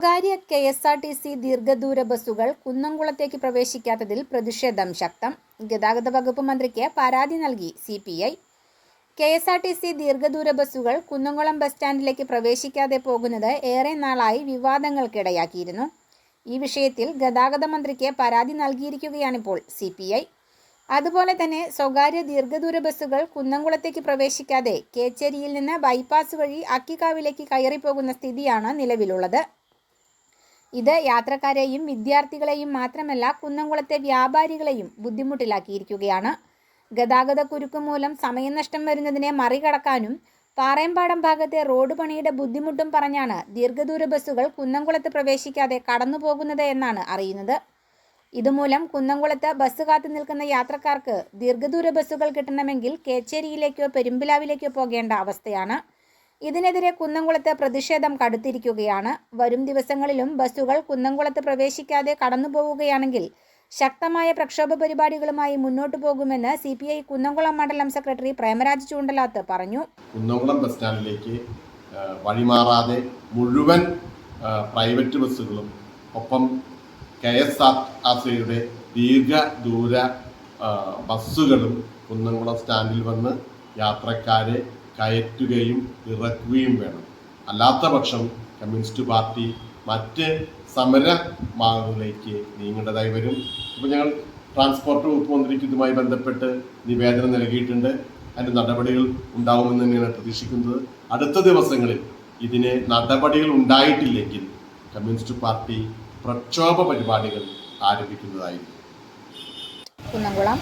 സ്വകാര്യ K S R T C ദീർഘദൂര ബസ്സുകൾ കുന്നംകുളത്തേക്ക് പ്രവേശിക്കാത്തതിൽ പ്രതിഷേധം ശക്തം. ഗതാഗത വകുപ്പ് മന്ത്രിക്ക് പരാതി നൽകി C P I. K S R T C ദീർഘദൂര ബസ്സുകൾ കുന്നംകുളം ബസ് സ്റ്റാൻഡിലേക്ക് പ്രവേശിക്കാതെ പോകുന്നത് ഏറെ നാളായി വിവാദങ്ങൾക്കിടയാക്കിയിരുന്നു. ഈ വിഷയത്തിൽ ഗതാഗത മന്ത്രിക്ക് പരാതി നൽകിയിരിക്കുകയാണിപ്പോൾ സി പി ഐ. അതുപോലെ തന്നെ സ്വകാര്യ ദീർഘദൂര ബസ്സുകൾ കുന്നംകുളത്തേക്ക് പ്രവേശിക്കാതെ കേച്ചേരിയിൽ നിന്ന് ബൈപ്പാസ് വഴി അക്കിക്കാവിലേക്ക് കയറിപ്പോകുന്ന സ്ഥിതിയാണ് നിലവിലുള്ളത്. ഇത് യാത്രക്കാരെയും വിദ്യാർത്ഥികളെയും മാത്രമല്ല കുന്നംകുളത്തെ വ്യാപാരികളെയും ബുദ്ധിമുട്ടിലാക്കിയിരിക്കുകയാണ്. ഗതാഗത കുരുക്ക് മൂലം സമയനഷ്ടം വരുന്നതിനെ മറികടക്കാനും പാറയമ്പാടം ഭാഗത്തെ റോഡ് പണിയുടെ ബുദ്ധിമുട്ടും പറഞ്ഞാണ് ദീർഘദൂര ബസ്സുകൾ കുന്നംകുളത്ത് പ്രവേശിക്കാതെ കടന്നുപോകുന്നത് എന്നാണ് അറിയുന്നത്. ഇതുമൂലം കുന്നംകുളത്ത് ബസ് കാത്തു നിൽക്കുന്ന യാത്രക്കാർക്ക് ദീർഘദൂര ബസ്സുകൾ കിട്ടണമെങ്കിൽ കേച്ചേരിയിലേക്കോ പെരുമ്പിലാവിലേക്കോ പോകേണ്ട അവസ്ഥയാണ്. ഇതിനെതിരെ കുന്നംകുളത്ത് പ്രതിഷേധം കടുത്തിരിക്കുകയാണ്. വരും ദിവസങ്ങളിലും ബസ്സുകൾ കുന്നംകുളത്ത് പ്രവേശിക്കാതെ കടന്നുപോവുകയാണെങ്കിൽ ശക്തമായ പ്രക്ഷോഭ പരിപാടികളുമായി മുന്നോട്ടു പോകുമെന്ന് സി പി ഐ കുന്നംകുളം മണ്ഡലം സെക്രട്ടറി പ്രേമരാജ് ചൂണ്ടലാത്ത് പറഞ്ഞു. കുന്നംകുളം ബസ് സ്റ്റാൻഡിലേക്ക് വഴിമാറാതെ മുഴുവൻ പ്രൈവറ്റ് ബസ്സുകളും ഒപ്പം കെ എസ് ആർ സിയുടെ ദീർഘദൂര ബസ്സുകളും കുന്നംകുളം സ്റ്റാൻഡിൽ വന്ന് യാത്രക്കാരെ കയറ്റുകയും ഇറക്കുകയും വേണം. അല്ലാത്ത പക്ഷം കമ്മ്യൂണിസ്റ്റ് പാർട്ടി മറ്റ് സമര മാർഗങ്ങളിലേക്ക് നീങ്ങേണ്ടതായി വരും. ഇപ്പോൾ ഞങ്ങൾ ട്രാൻസ്പോർട്ട് വകുപ്പ് മന്ത്രിക്ക് ഇതുമായി ബന്ധപ്പെട്ട് നിവേദനം നൽകിയിട്ടുണ്ട്. അതിന്റെ നടപടികൾ ഉണ്ടാവുമെന്ന് തന്നെയാണ് പ്രതീക്ഷിക്കുന്നത്. അടുത്ത ദിവസങ്ങളിൽ ഇതിന് നടപടികൾ ഉണ്ടായിട്ടില്ലെങ്കിൽ കമ്മ്യൂണിസ്റ്റ് പാർട്ടി പ്രക്ഷോഭ പരിപാടികൾ ആരംഭിക്കുന്നതായിരിക്കും. കുന്നംകുളം.